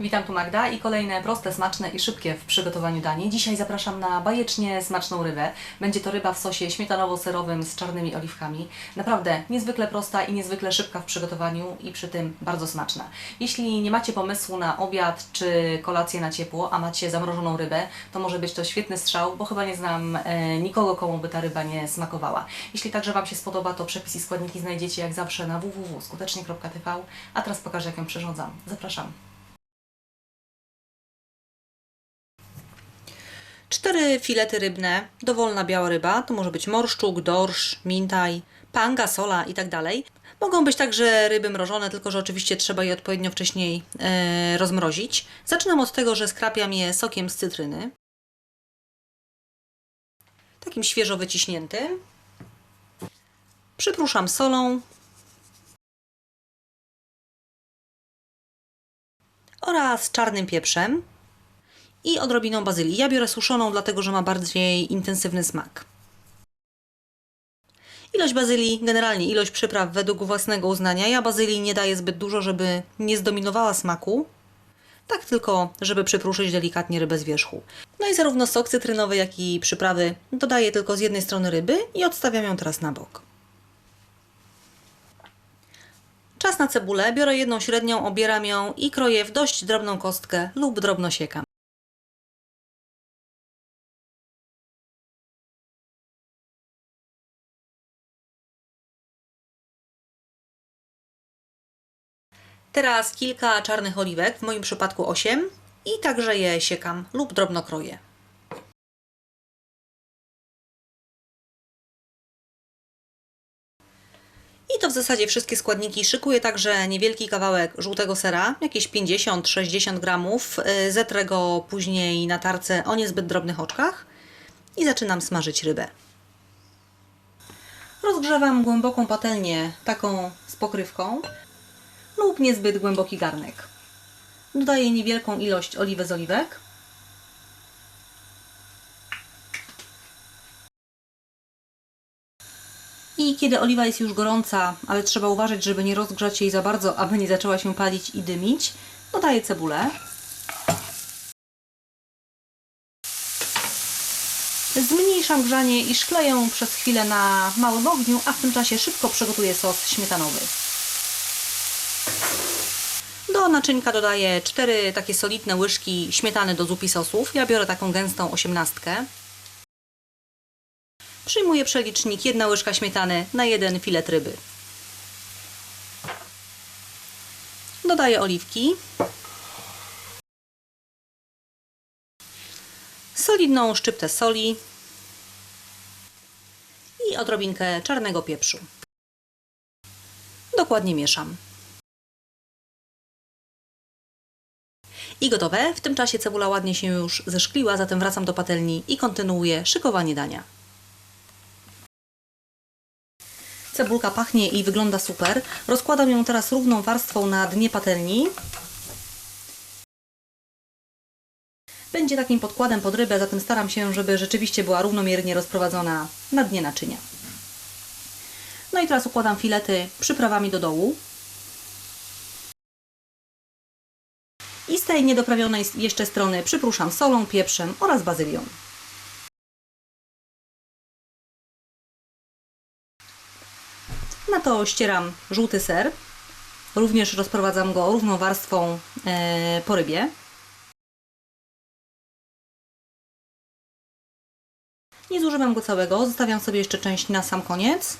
Witam tu Magda i kolejne proste, smaczne i szybkie w przygotowaniu danie. Dzisiaj zapraszam na bajecznie smaczną rybę. Będzie to ryba w sosie śmietanowo-serowym z czarnymi oliwkami. Naprawdę niezwykle prosta i niezwykle szybka w przygotowaniu i przy tym bardzo smaczna. Jeśli nie macie pomysłu na obiad czy kolację na ciepło, a macie zamrożoną rybę, to może być to świetny strzał, bo chyba nie znam e, nikogo, komu by ta ryba nie smakowała. Jeśli także Wam się spodoba, to przepis i składniki znajdziecie jak zawsze na www.skutecznie.tv, a teraz pokażę jak ją przyrządzam. Zapraszam. Cztery filety rybne, dowolna biała ryba, to może być morszczuk, dorsz, mintaj, panga, sola i tak. Mogą być także ryby mrożone, tylko że oczywiście trzeba je odpowiednio wcześniej e, rozmrozić. Zaczynam od tego, że skrapiam je sokiem z cytryny. Takim świeżo wyciśniętym. Przypruszam solą. Oraz czarnym pieprzem i odrobiną bazylii. Ja biorę suszoną, dlatego że ma bardziej intensywny smak. Ilość bazylii, generalnie ilość przypraw według własnego uznania. Ja bazylii nie daję zbyt dużo, żeby nie zdominowała smaku. Tak tylko, żeby przypruszyć delikatnie rybę z wierzchu. No i zarówno sok cytrynowy, jak i przyprawy dodaję tylko z jednej strony ryby i odstawiam ją teraz na bok. Czas na cebulę. Biorę jedną średnią, obieram ją i kroję w dość drobną kostkę lub drobno siekam. Teraz kilka czarnych oliwek, w moim przypadku 8 i także je siekam lub drobno kroję. I to w zasadzie wszystkie składniki. Szykuję także niewielki kawałek żółtego sera, jakieś 50-60 gramów. Y, Zetrę go później na tarce o niezbyt drobnych oczkach i zaczynam smażyć rybę. Rozgrzewam głęboką patelnię, taką z pokrywką lub niezbyt głęboki garnek. Dodaję niewielką ilość oliwy z oliwek. I kiedy oliwa jest już gorąca, ale trzeba uważać, żeby nie rozgrzać jej za bardzo, aby nie zaczęła się palić i dymić, dodaję cebulę. Zmniejszam grzanie i szkleję przez chwilę na małym ogniu, a w tym czasie szybko przygotuję sos śmietanowy. Do naczynka dodaję 4 takie solidne łyżki śmietany do zup i sosów. Ja biorę taką gęstą osiemnastkę. Przyjmuję przelicznik, jedna łyżka śmietany na jeden filet ryby. Dodaję oliwki. Solidną szczyptę soli i odrobinkę czarnego pieprzu. Dokładnie mieszam. I gotowe. W tym czasie cebula ładnie się już zeszkliła, zatem wracam do patelni i kontynuuję szykowanie dania. Cebulka pachnie i wygląda super. Rozkładam ją teraz równą warstwą na dnie patelni. Będzie takim podkładem pod rybę, zatem staram się, żeby rzeczywiście była równomiernie rozprowadzona na dnie naczynia. No i teraz układam filety przyprawami do dołu. I z tej niedoprawionej jeszcze strony przypruszam solą, pieprzem oraz bazylią. Na to ścieram żółty ser. Również rozprowadzam go równą warstwą e, po rybie. Nie zużywam go całego, zostawiam sobie jeszcze część na sam koniec.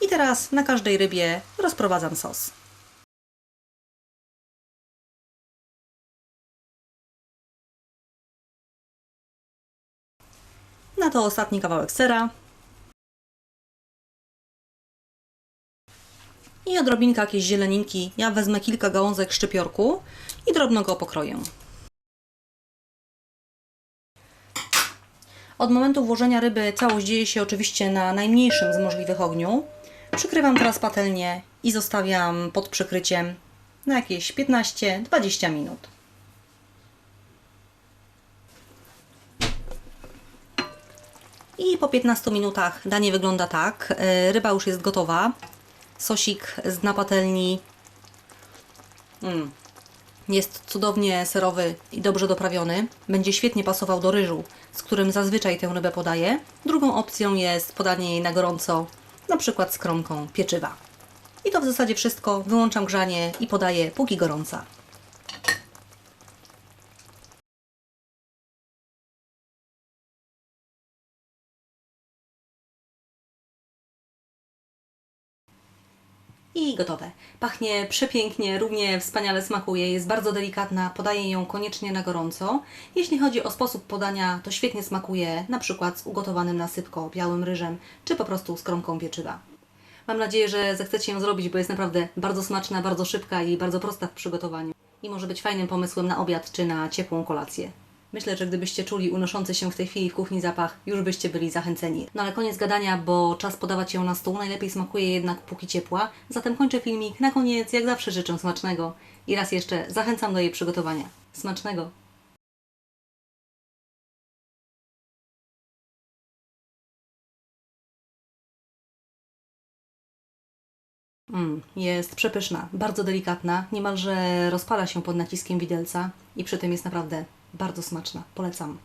I teraz na każdej rybie rozprowadzam sos. Na to ostatni kawałek sera. I odrobinka jakiejś zieleninki. Ja wezmę kilka gałązek szczypiorku i drobno go pokroję. Od momentu włożenia ryby całość dzieje się oczywiście na najmniejszym z możliwych ogniu. Przykrywam teraz patelnię i zostawiam pod przykryciem na jakieś 15-20 minut. I po 15 minutach danie wygląda tak. E, Ryba już jest gotowa. Sosik z na patelni. Mm. Jest cudownie serowy i dobrze doprawiony. Będzie świetnie pasował do ryżu, z którym zazwyczaj tę rybę podaję. Drugą opcją jest podanie jej na gorąco, na przykład z kromką pieczywa. I to w zasadzie wszystko. Wyłączam grzanie i podaję póki gorąca. I gotowe. Pachnie przepięknie, równie wspaniale smakuje, jest bardzo delikatna, podaję ją koniecznie na gorąco. Jeśli chodzi o sposób podania, to świetnie smakuje, na przykład z ugotowanym na sypko białym ryżem, czy po prostu z kromką pieczywa. Mam nadzieję, że zechcecie ją zrobić, bo jest naprawdę bardzo smaczna, bardzo szybka i bardzo prosta w przygotowaniu. I może być fajnym pomysłem na obiad czy na ciepłą kolację. Myślę, że gdybyście czuli unoszący się w tej chwili w kuchni zapach, już byście byli zachęceni. No ale koniec gadania, bo czas podawać ją na stół. Najlepiej smakuje jednak póki ciepła. Zatem kończę filmik. Na koniec, jak zawsze, życzę smacznego. I raz jeszcze zachęcam do jej przygotowania. Smacznego! Mm, jest przepyszna, bardzo delikatna, niemalże rozpala się pod naciskiem widelca i przy tym jest naprawdę bardzo smaczna. Polecam.